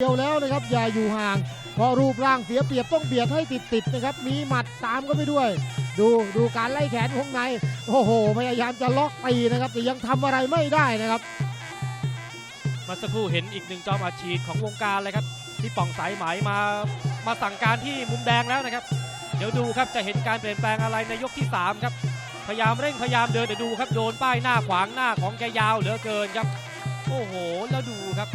เดียวแล้วนะครับอย่าอยู่ห่างเพราะรูปร่างเสียเปรียบต้องเบียดให้ติดๆนะครับ มีหมัดตามก็ไปด้วย ดูดูการไล่แขนวงในโอ้โห พยายามจะล็อกตีนะครับ แต่ยังทำอะไรไม่ได้นะครับมาสักครู่เห็นอีกหนึ่งจอมอาชีพของวงการเลยครับที่ป่องสายไหมมามาสั่งการที่มุมแดงแล้วนะครับ เดี๋ยวดูครับจะเห็นการเปลี่ยนแปลงอะไรในยกที่ 3 ครับ พยายามเร่งพยายามเดินเดี๋ยวดูครับโดนป้ายหน้าขวางหน้าของแกยาวเหลือเกินครับ โอ้โหแล้วดูครับ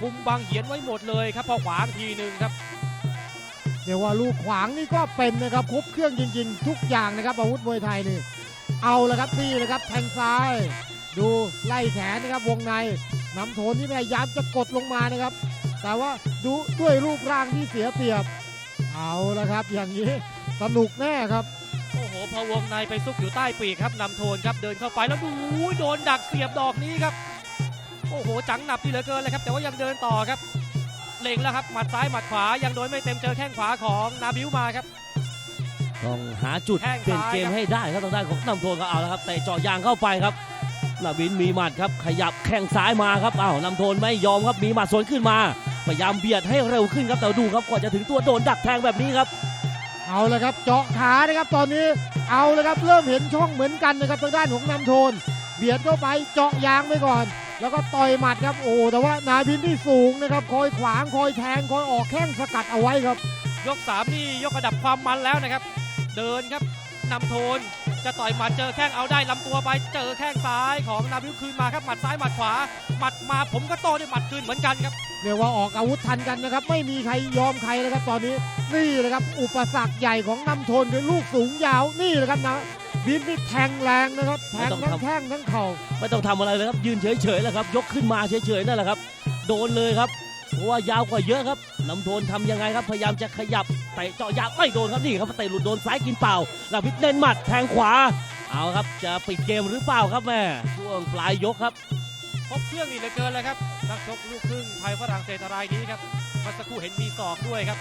คุมบังเหียนไว้หมดเลยครับ พอขวางทีหนึ่งครับ เดี๋ยวว่าลูกขวางนี่ก็เป็นนะครับครบเครื่องจริงๆ ทุกอย่างนะครับอาวุธมวยไทยนี่เอาละครับนี่นะครับแทงซ้าย ดูไล่แขนนะครับวงในน้ำโทนที่พยายามจะกดลงมานะครับ แต่ว่าดูด้วยรูปร่างที่เสียเปรียบ เอาละครับ อย่างนี้สนุกแน่ครับโอ้โหพอวงในไปซุกอยู่ใต้ปีกครับนำโทนครับเดินเข้าไปแล้วดูโดนดักเสียบดอกนี้ครับ โอ้โห จังหนับที่เหลือเกินเลยครับ แต่ว่ายังเดินต่อครับ เล็งแล้วครับ หมัดซ้ายหมัดขวา ยังโดนไม่เต็มเจอแข้งขวาของนาบิวมาครับ ต้องหาจุดแข้งเปลี่ยนซ้ายเกมครับ ให้ได้ครับทางด้านของนำโทนก็เอาแล้วครับแต่เจาะยางเข้าไปครับนาบินมีหมัดครับขยับแข้งซ้ายมาครับอ้าวนำโทนไม่ยอมครับมีหมัดสวนขึ้นมาพยายามเบียดให้เร็วขึ้นครับแต่ดูครับกว่าจะถึงตัวโดนดักแทงแบบนี้ครับ เอาละครับเจาะขานะครับตอนนี้เอาละครับเริ่มเห็นช่องเหมือนกันนะครับทางด้านของนำโทน เบียดเข้าไปเจาะยางไปก่อน แล้วก็ต่อยหมัดครับโอ้โหแต่ว่านาบินที่สูงนะครับคอยขวางคอยแทงคอยออกแข้งสกัดเอาไว้ครับ ยก3นี่ยกระดับความมันแล้วนะครับ เดินครับนำโทนจะต่อยหมัดเจอแข้งเอาได้ลำตัวไปเจอแข้งซ้ายของนาบิวคืนมาครับหมัดซ้ายหมัดขวาหมัดมาผมก็โต้ด้วยหมัดคืนเหมือนกันครับเรียกว่าออกอาวุธทันกันนะครับ ไม่มีใครยอมใครเลยครับตอนนี้นี่เลยครับอุปสรรคใหญ่ของนำโทนคือลูกสูงยาวนี่เลยครับนะ บินนี่แทงแรงนะครับแทงไม่ต้องทั้งทำแข้งทั้งเข่าไม่ต้องทำอะไรเลยครับ ยืนเฉยๆแล้วครับ ยกขึ้นมาเฉยๆนั่นแหละครับ โดนเลยครับเพราะว่ายาวกว่าเยอะครับนำโทนทำยังไงครับ พยายามจะขยับเตะเจาะยางไม่โดนครับนี่ครับเตะหลุดโดนซ้ายกินเปล่าลาพิษเน้นหมัดแทงขวา เอาครับจะปิดเกมหรือเปล่าครับแม่ช่วงปลายยกครับครบเครื่องนี่เหลือเกินเลยครับนักชกลูกครึ่งไทยฝรั่งเศสรายนี้ครับเมื่อสักครู่เห็นมีศอกด้วยครับ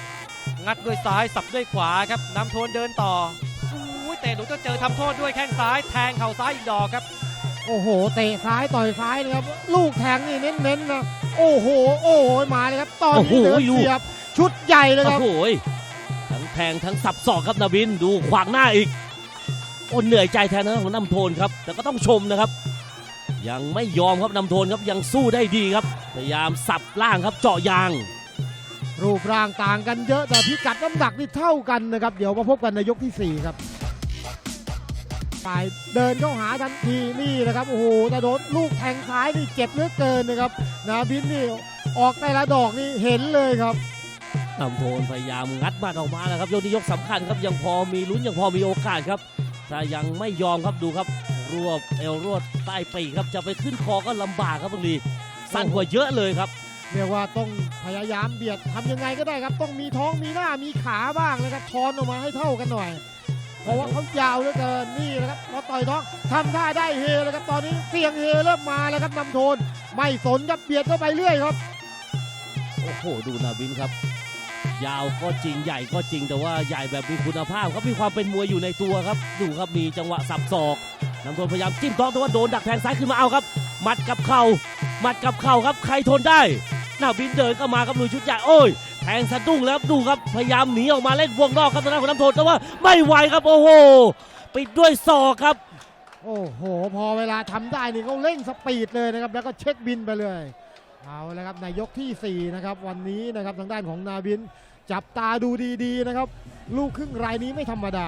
งัดด้วยซ้ายสับด้วยขวาครับนำโทนเดินต่อ อู้ยเตะหนูจะเจอทำโทษด้วยแข้งซ้ายแทงเข่าซ้ายอีกดอกครับ โอ้โห เตะซ้ายต่อยซ้ายนะครับ ลูกแทงนี่เน้นๆนะโอ้โห โอ้โหมาเลยครับตอนนี้โอ้โหเดินลูกเสียบชุดใหญ่เลยคโอ้รับโหทั้งแทงทั้งสับศอกครับนาบินดูขวางหน้าอีกโอ้เหนื่อยใจแทนนะของนำโทนครับ แต่ก็ต้องชมนะครับ ยังไม่ยอมครับนำโทนครับยังสู้ได้ดีครับ พยายามสับล่างครับเจาะยาง รูปร่างต่างกันเยอะแต่พิกัดน้ำหนักนี่เท่ากันนะครับ เดี๋ยวมาพบกันในยกที่ 4 ครับ ฝ่ายเดินเข้าหาทันทีนี่นะครับโอ้โหแต่โดนลูกแทงซ้ายนี่เจ็บเหลือเกินนะครับนาบินนี่ออกแต่ละดอกนี่เห็นเลยครับนำโทนพยายามงัดหมัดออกมาแล้วครับยกนี้ยกสำคัญครับยังพอมีลุ้นยังพอมีโอกาสครับถ้ายังไม่ยอมครับดูครับรวบเอวรวดใต้ปีกครับจะไปขึ้นคอก็ลำบากครับบางทีสั้นกว่าเยอะเลยครับเรียกว่าต้องพยายามเบียดทำยังไงก็ได้ครับ ต้องมีท้องมีหน้ามีขาบ้างนะครับทอนออกมาให้เท่ากันหน่อย เพราะว่าเขายาวเหลือเกินนี่นะครับพอต่อยท้องทำท่าได้เฮแล้วครับตอนนี้เสียงเฮเริ่มมาแล้วครับนำโทนไม่สนครับเบียดเข้าไปเรื่อยครับ โอ้โหดูนาวินครับ ยาวก็จริงใหญ่ก็จริงแต่ว่าใหญ่แบบมีคุณภาพครับมีความเป็นมวยอยู่ในตัวครับดูครับมีจังหวะสับศอกนำโทนพยายามจิ้มท้องแต่ว่าโดนดักแทงซ้ายขึ้นมาเอาครับหมัดกับเข่าหมัดกับเข่าครับใครทนได้นาวินเดินเข้ามาครับลุยชุดใหญ่โอ้ย งสะดุ้งแล้วดูครับพยายามหนีออกมาเล่นวงนอกครับทางด้านของน้ำโทนแต่ว่าไม่ไหวครับโอ้โหปิดด้วยศอกครับ โอ้โห พอเวลาทำได้นี่เขาเร่งสปีดเลยนะครับ แล้วก็เช็คบินไปเลยเอาละครับในยกทีสี่ 4 นะครับ วันนี้นะครับทางด้านของนาบิน จับตาดูดีๆนะครับ ลูกครึ่งรายนี้ไม่ธรรมดา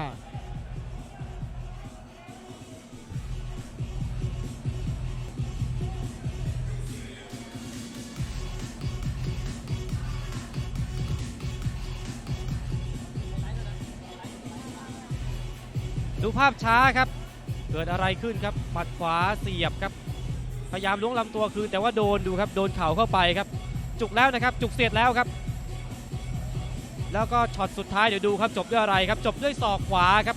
ดูภาพช้าครับ เกิดอะไรขึ้นครับหมัดขวาเสียบครับ พยายามล้วงลำตัวคืนแต่ว่าโดนดูครับ โดนเข่าเข้าไปครับ จุกแล้วนะครับ จุกเสียดแล้วครับ แล้วก็ช็อตสุดท้ายเดี๋ยวดูครับจบด้วยอะไรครับ จบด้วยศอกขวาครับ